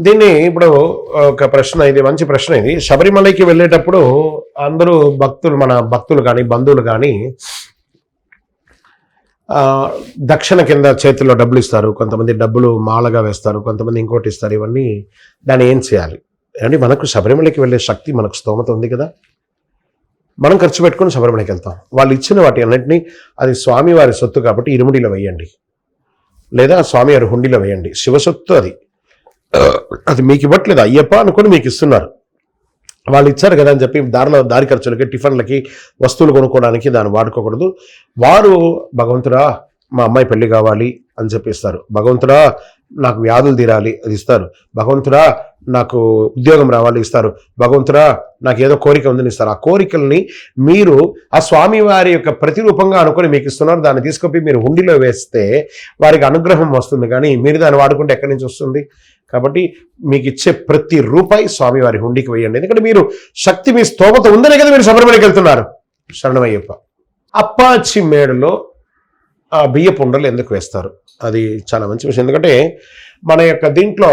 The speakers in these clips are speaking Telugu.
దీన్ని ఇప్పుడు ఒక ప్రశ్న ఇది మంచి ప్రశ్న ఇది. శబరిమలకి వెళ్ళేటప్పుడు అందరూ భక్తులు మన భక్తులు కానీ బంధువులు కానీ దక్షిణ కింద చేతిలో డబ్బులు ఇస్తారు. కొంతమంది డబ్బులు మాలగా వేస్తారు. కొంతమంది ఇంకోటి ఇస్తారు. ఇవన్నీ దాన్ని ఏం చేయాలి? అంటే మనకు శబరిమలకి వెళ్ళే శక్తి మనకు స్తోమత ఉంది కదా? మనం ఖర్చు పెట్టుకుని శబరిమలకి వెళ్తాం. వాళ్ళు ఇచ్చిన వాటి అన్నింటినీ అది స్వామివారి సొత్తు కాబట్టి ఇరుముడిలో వేయండి. లేదా స్వామివారి హుండీలో వేయండి. శివసొత్తు అది. అది మీకు ఇవ్వట్లేదు? అయ్యప్ప అనుకుని మీకు ఇస్తున్నారు. వాళ్ళు ఇచ్చారు కదా అని చెప్పి దారిలో దారి ఖర్చులకి టిఫిన్లకి వస్తువులు కొనుక్కోవడానికి దాన్ని వాడుకోకూడదు. వారు భగవంతుడా మా అమ్మాయి పెళ్ళి కావాలి అని చెప్పిస్తారు. భగవంతుడా నాకు వ్యాధులు తీరాలి అది ఇస్తారు. భగవంతుడా నాకు ఉద్యోగం రావాలి ఇస్తారు. భగవంతుడా నాకు ఏదో కోరిక ఉందని ఇస్తారు. ఆ కోరికల్ని మీరు ఆ స్వామి వారి యొక్క ప్రతిరూపంగా అనుకొని మీకు ఇస్తున్నారు. దాన్ని తీసుకొని మీరు హుండీలో వేస్తే వారికి అనుగ్రహం వస్తుంది. కానీ మీరు దాన్ని వాడుకుంటే ఎక్కడి నుంచి వస్తుంది? కాబట్టి మీకు ఇచ్చే ప్రతి రూపాయి స్వామివారి హుండీకి వేయండి. ఎందుకంటే మీరు శక్తి మీ స్తోమత ఉందనే కదా మీరు శబరిమలకి వెళ్తున్నారు. శరణమయ్యప్ప. అప్పాచి మేడలో ఆ బియ్యపు ఉండలు ఎందుకు వేస్తారు? అది చాలా మంచి విషయం. ఎందుకంటే మన యొక్క దీంట్లో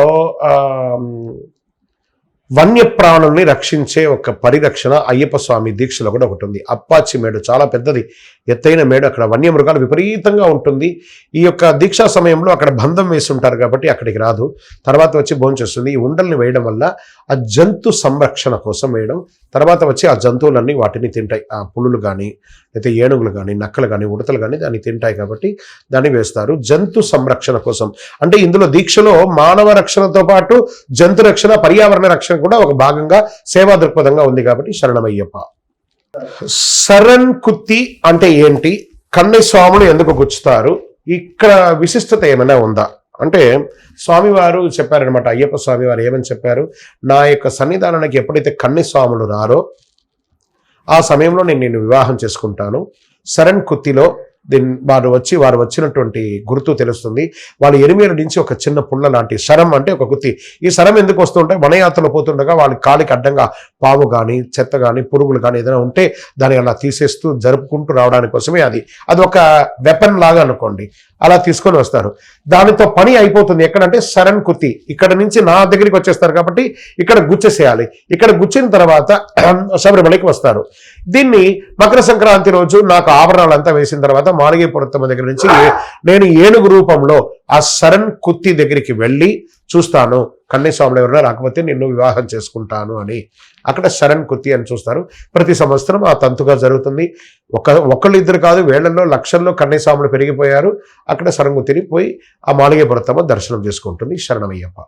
వన్యప్రాణుల్ని రక్షించే ఒక పరిరక్షణ అయ్యప్ప స్వామి దీక్షలో కూడా ఒకటి ఉంది. అప్పాచి మేడు చాలా పెద్దది. ఎత్తైన మేడు. అక్కడ వన్యమృగాలు విపరీతంగా ఉంటుంది. ఈ యొక్క దీక్షా సమయంలో అక్కడ బంధం వేసి ఉంటారు కాబట్టి అక్కడికి రాదు. తర్వాత వచ్చి భోంచేస్తుంది ఈ ఉండల్ని వేయడం వల్ల ఆ జంతు సంరక్షణ కోసం వేయడం. తర్వాత వచ్చి ఆ జంతువులన్నీ వాటిని తింటాయి. ఆ పులులు కానీ అయితే ఏనుగులు కానీ నక్కలు కానీ ఉడతలు కానీ దాన్ని తింటాయి కాబట్టి దాన్ని వేస్తారు. జంతు సంరక్షణ కోసం. అంటే ఇందులో దీక్షలో మానవ రక్షణతో పాటు జంతు రక్షణ పర్యావరణ రక్షణ కూడా ఒక భాగంగా సేవా దృక్పథంగా ఉంది కాబట్టి శరణమయ్యప్ప. సరణ్ కుత్తి అంటే ఏంటి? కన్నయ్య స్వాములు ఎందుకు గుచ్చుతారు? ఇక్కడ విశిష్టత ఏమైనా ఉందా? అంటే స్వామివారు చెప్పారనమాట అయ్యప్ప స్వామివారు ఏమని చెప్పారు? నా యొక్క సన్నిధానానికి ఎప్పుడైతే కన్నె స్వాములు రారో ఆ సమయంలో నేను నిన్ను వివాహం చేసుకుంటాను. సరణ్ కుత్తిలో దీని వారు వచ్చి వారు వచ్చినటువంటి గుర్తు తెలుస్తుంది. వాళ్ళు ఎనిమిది నుంచి ఒక చిన్న పుల్ల లాంటి శరం అంటే ఒక గుత్తి. ఈ శరం ఎందుకు వస్తుంటే వనయాత్రలో పోతుండగా వాళ్ళ కాలికి అడ్డంగా పాము కానీ చెత్త కానీ పురుగులు కానీ ఏదైనా ఉంటే దాన్ని అలా తీసేస్తూ జరుపుకుంటూ రావడానికి కోసమే అది. అది ఒక వెపన్ లాగా అనుకోండి. అలా తీసుకొని వస్తారు. దానితో పని అయిపోతుంది. ఎక్కడంటే శరణ్ కుత్తి. ఇక్కడ నుంచి నా దగ్గరికి వచ్చేస్తారు కాబట్టి ఇక్కడ గుచ్చేసేయాలి. ఇక్కడ గుచ్చిన తర్వాత శబరిమలకి వస్తారు. దీన్ని మకర సంక్రాంతి రోజు నాకు ఆభరణాలంతా వేసిన తర్వాత మాలిగేపురత్తమ్మ దగ్గర నుంచి నేను ఏనుగు రూపంలో ఆ శరణ్ కుత్తి దగ్గరికి వెళ్ళి చూస్తాను. కన్నీస్వాములు ఎవరైనా రాకపోతే నిన్ను వివాహం చేసుకుంటాను అని. అక్కడ శరణ్ కుత్తి అని చూస్తారు. ప్రతి సంవత్సరం ఆ తంతుగా జరుగుతుంది. ఒక ఒకళ్ళు ఇద్దరు కాదు వేళ్ళలో లక్షల్లో కన్నీస్వాములు పెరిగిపోయారు. అక్కడ శరణ్ కుత్తిని పోయి ఆ మాలిగేపురత్తమ్మ దర్శనం చేసుకుంటుంది. శరణమయ్యప్ప.